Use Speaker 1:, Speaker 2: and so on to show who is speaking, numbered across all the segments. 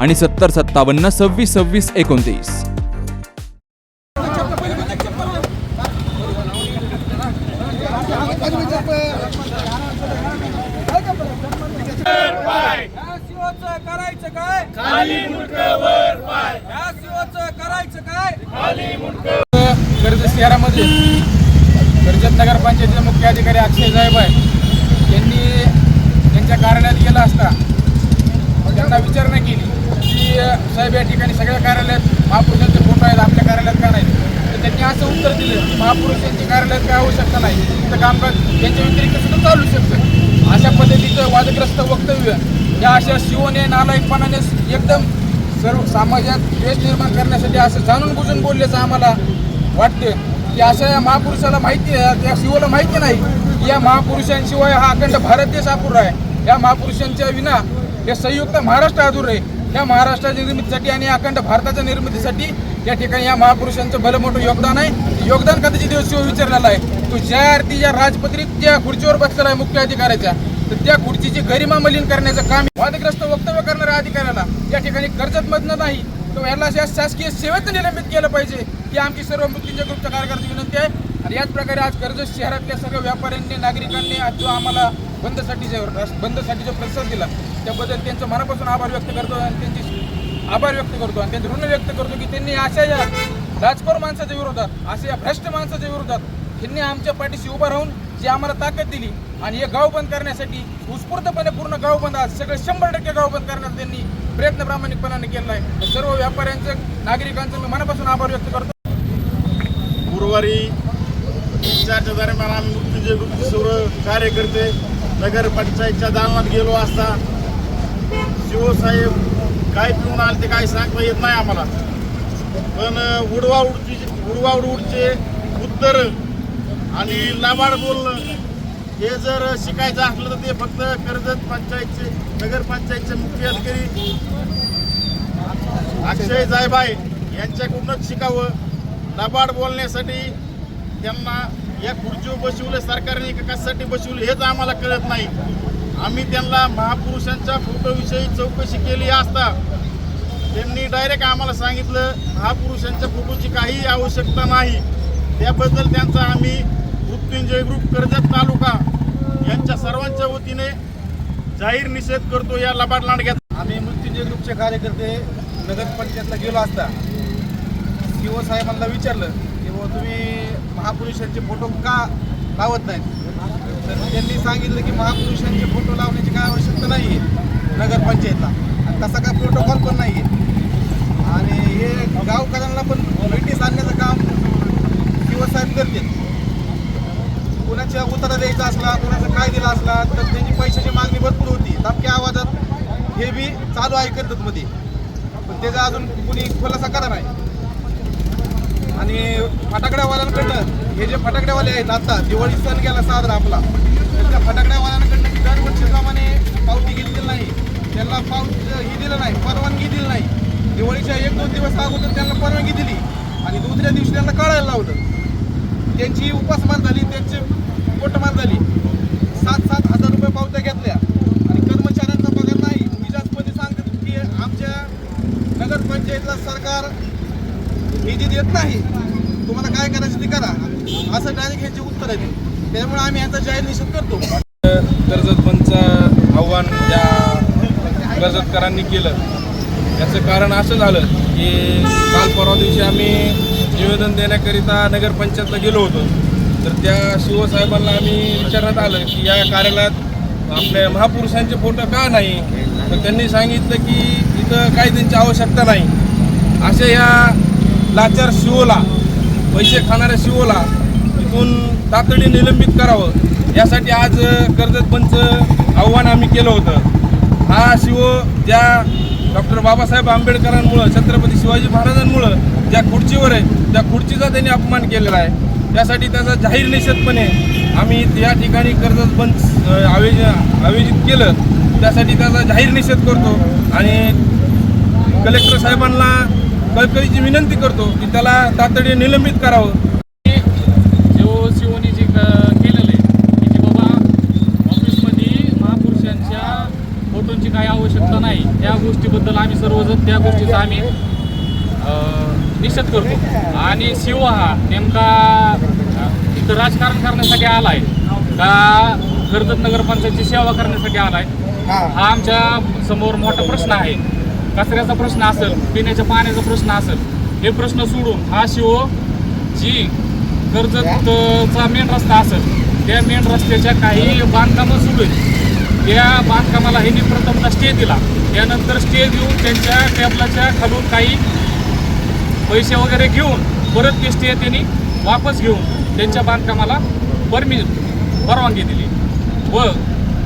Speaker 1: आणि सत्तर सत्तावन्न सव्वीस सव्वीस एकोणतीस.
Speaker 2: करायचं काय या करायचं काय
Speaker 3: कर्जत शहरामध्ये कर्जत नगरपंचायतीचे मुख्य अधिकारी अक्षय साहेब आहे यांनी त्यांच्या कार्यालयात गेला असता. त्यांना विचारणा केली. की साहेब या ठिकाणी सगळ्या कार्यालयात महापुरुषांचे फोटो आहेत आपल्या कार्यालयात का नाही तर त्यांनी असं उत्तर दिलं की महापुरुषांच्या कार्यालयात काय आवश्यकता नाही. तर कामकाज यांच्या व्यतिरिक्त सुद्धा चालू शकतं. अशा पद्धतीचं वादग्रस्त वक्तव्य या अशा शिवने नालायकपणाने एकदम सर्व समाजात द्वेष निर्माण करण्यासाठी असं जाणून बुजून बोलल्याचं आम्हाला वाटते की अशा या महापुरुषाला माहिती आहे त्या शिवला माहिती नाही की या महापुरुषांशिवाय हा अखंड भारत देश अपुरा आहे. या महापुरुषांच्या विना हे संयुक्त महाराष्ट्र अधूर आहे. या महाराष्ट्राच्या निर्मितीसाठी आणि अखंड भारताच्या निर्मितीसाठी या ठिकाणी या महापुरुषांचं भलं मोठं योगदान आहे. योगदान कदाचित दिवस शिव विचारलेला आहे. तो ज्या अर्थी ज्या राजपत्रित ज्या खुर्चीवर बसलेला आहे मुख्य अधिकाऱ्याच्या. तर त्या खुर्चीची गरिमा मलिन करण्याचं काम वादग्रस्त वक्तव्य करणाऱ्या अधिकाऱ्याला या ठिकाणी कर्जतमधनं नाही. तर याला या शासकीय सेवेत निलंबित केलं पाहिजे. ही आमची सर्व मृत्यूंच्या ग्रुपच्या कार्यकर्त्याची विनंती आहे. आणि याच प्रकारे आज कर्जत शहरातल्या सर्व व्यापाऱ्यांनी नागरिकांनी आज जो आम्हाला बंदसाठी जे बंदसाठी जो प्रतिसाद दिला त्याबद्दल त्यांचं मनापासून आभार व्यक्त करतो आणि त्यांची आभार व्यक्त करतो आणि त्यांचे ऋण व्यक्त करतो की त्यांनी अशा या राजकोर माणसाच्या विरोधात अशा या भ्रष्ट माणसाच्या विरोधात त्यांनी आमच्या पाठीशी उभं राहून जी आम्हाला ताकद दिली आणि हे गाव बंद करण्यासाठी उत्स्फूर्तपणे पूर्ण गाव बंद आज सगळे शंभर टक्के गाव बंद करण्याचा त्यांनी प्रयत्न प्रामाणिकपणाने केला आहे. सर्व व्यापाऱ्यांचं नागरिकांचं मी मनापासून आभार व्यक्त करतो.
Speaker 4: गुरुवारी चारच्या दरम्यान आम्ही मृत्यूंजय ग्रुपचे सर्व कार्यकर्ते नगरपंचायतच्या दालनात गेलो असता शिवसाहेब काय पिऊन आले ते काय सांगता येत नाही आम्हाला. पण उडवा उडची उडवा उडचे उत्तर आणि लाबाड बोलणं हे जर शिकायचं असलं तर ते फक्त कर्जत पंचायतचे नगरपंचायतचे मुख्य अधिकारी अक्षय जायबाई यांच्याकडूनच शिकावं. लबाड बोलण्यासाठी त्यांना या खुर्चीवर बसवलं सरकारने का कशासाठी बसवलं हेच आम्हाला कळत नाही. आम्ही त्यांना महापुरुषांच्या फोटोविषयी चौकशी केली असता त्यांनी डायरेक्ट आम्हाला सांगितलं महापुरुषांच्या फोटोची काही आवश्यकता नाही. त्याबद्दल त्यांचा आम्ही मृत्युंजय ग्रुप कर्जत तालुका यांच्या सर्वांच्या वतीने जाहीर निषेध करतो या लबाड लांडग्यात
Speaker 3: आम्ही मृत्युंजय ग्रुपचे कार्यकर्ते नगरपंचायतला गेलो असता शिवसाहेबांना साहेबांना विचारलं तुम्ही महापुरुषांचे फोटो का लावत नाहीत? तर त्यांनी सांगितलं की महापुरुषांचे फोटो लावण्याची काय आवश्यकता नाही आहे नगरपंचायतला. आणि तसा काय प्रोटोकॉल पण नाही आहे आणि हे गावकऱ्यांना पण भेटीस आणण्याचं काम शिवसाहेब करते कुणाच्या उतारा द्यायचा असला कुणाचा काय दिला असला तर त्यांची पैशाची मागणी भरपूर होती. तापक्या आवाजात हे बी चालू आहे कर्जतमध्ये पण त्याचा अजून कुणी खुलासा करा नाही. आणि फटाकड्यावाल्यांकडनं हे जे फटाकड्यावाले आहेत आता दिवाळी सण गेला साजरा आपला तर त्या फटाकड्यावाल्यांकडनं दरवर्षीप्रमाणे पावती घेतलेली नाही. त्यांना पावती ही दिलं नाही परवानगी दिली नाही. दिवाळीच्या एक दोन दिवस अगोदर त्यांना परवानगी दिली आणि दुसऱ्या दिवशी त्यांना कळायला लावलं. त्यांची उपासमार झाली त्यांची पोटमार झाली सात सात हजार रुपये पावत्या घेतल्या आणि कर्मचाऱ्यांचा पगार नाही मी जास्तमध्ये सांगतो की आमच्या नगरपंचायतला सरकार निधी देत नाही तुम्हाला काय करायचं ते करा. असं डायरेक्ट ह्यांचे उत्तर आहे त्यामुळे आम्ही यांचा जाहीर निषेध करतो. कर्जत बंदचं आव्हान या कर्जतकरांनी केलं
Speaker 5: याचं कारण असं झालं की काल परवा दिवशी आम्ही निवेदन देण्याकरिता नगरपंचायतला गेलो होतो. तर त्या शिवसाहेबांना आम्ही विचारण्यात आलं की या कार्यालयात आपल्या महापुरुषांचे फोटो का नाही? तर त्यांनी सांगितलं की इथं काही त्यांची आवश्यकता नाही. अशा या लाचार शिवोला पैसे खाणाऱ्या शिवोला इथून तातडी निलंबित करावं. यासाठी आज कर्जत पंच आव्हान आम्ही केलं होतं. हा शिव ज्या डॉक्टर बाबासाहेब आंबेडकरांमुळं छत्रपती शिवाजी महाराजांमुळं ज्या खुर्चीवर आहे त्या खुर्चीचा त्यांनी अपमान केलेला आहे. त्यासाठी त्याचा जाहीर निषेधपणे आम्ही या ठिकाणी कर्जत बंद आयोज आयोजित केलं. त्यासाठी त्याचा जाहीर निषेध करतो. आणि कलेक्टर साहेबांना कळकळीची विनंती करतो की त्याला तातडीने निलंबित करावं.
Speaker 6: जो शिवनी जे क- केलेलं आहे की बाबा ऑफिसमध्ये महापुरुषांच्या फोटोंची काही आवश्यकता नाही त्या गोष्टीबद्दल आम्ही सर्वजण त्या गोष्टीचा आम्ही निषेध करतो. आणि शिव हा नेमका इथं राजकारण करण्यासाठी आला आहे का कर्जत नगरपंचायतची सेवा करण्यासाठी आला आहे हा आमच्यासमोर मोठा प्रश्न आहे. कचऱ्याचा प्रश्न असेल पिण्याच्या पाण्याचा प्रश्न असेल हे प्रश्न सोडून हा शिव जी कर्जतचा मेन रस्ता असेल त्या मेन रस्त्याच्या काही बांधकामं सुरू आहेत. त्या बांधकामाला हे प्रथमतः स्टे दिला. त्यानंतर स्टे देऊन त्यांच्या टेबलाच्या खालून काही पैसे वगैरे घेऊन परत ते स्टे त्यांनी वापस घेऊन त्यांच्या बांधकामाला परमि परवानगी दिली. व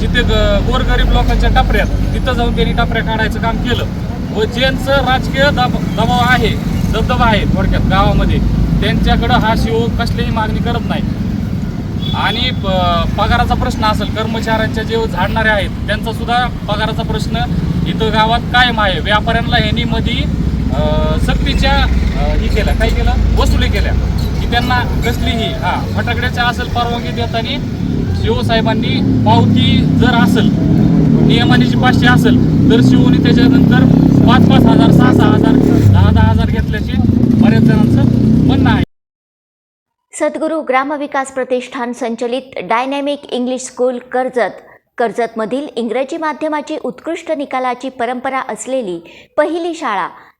Speaker 6: जिथे गोरगरीब लोकांच्या टपऱ्यात तिथं जाऊन त्यांनी टपऱ्या काढायचं काम केलं. व ज्यांचं राजकीय दब दबाव आहे दबदबा आहे थोडक्यात गावामध्ये त्यांच्याकडं हा शिव कसलीही मागणी करत नाही. आणि प- पगाराचा प्रश्न असेल कर्मचाऱ्यांच्या जे झाडणारे आहेत त्यांचा सुद्धा पगाराचा प्रश्न इथं गावात कायम आहे. व्यापाऱ्यांना ह्यांनी मधी सक्तीच्या ही केल्या काय केलं? वसुली केल्या की त्यांना कसलीही हा फटाकड्याच्या असेल परवानगी देताना शिवसाहेबांनी पावती जर असेल नियमाने जी पाचशे असेल तर शिवनी त्याच्यानंतर पाच पाच हजार सहा सहा हजार दहा दहा हजार घेतल्याचे बऱ्याच जणांचं म्हणणं आहे.
Speaker 7: सद्गुरू ग्रामविकास प्रतिष्ठान संचलित डायनॅमिक इंग्लिश स्कूल कर्जत. कर्जतमधील इंग्रजी माध्यमाची उत्कृष्ट निकालाची परंपरा असलेली पहिली शाळा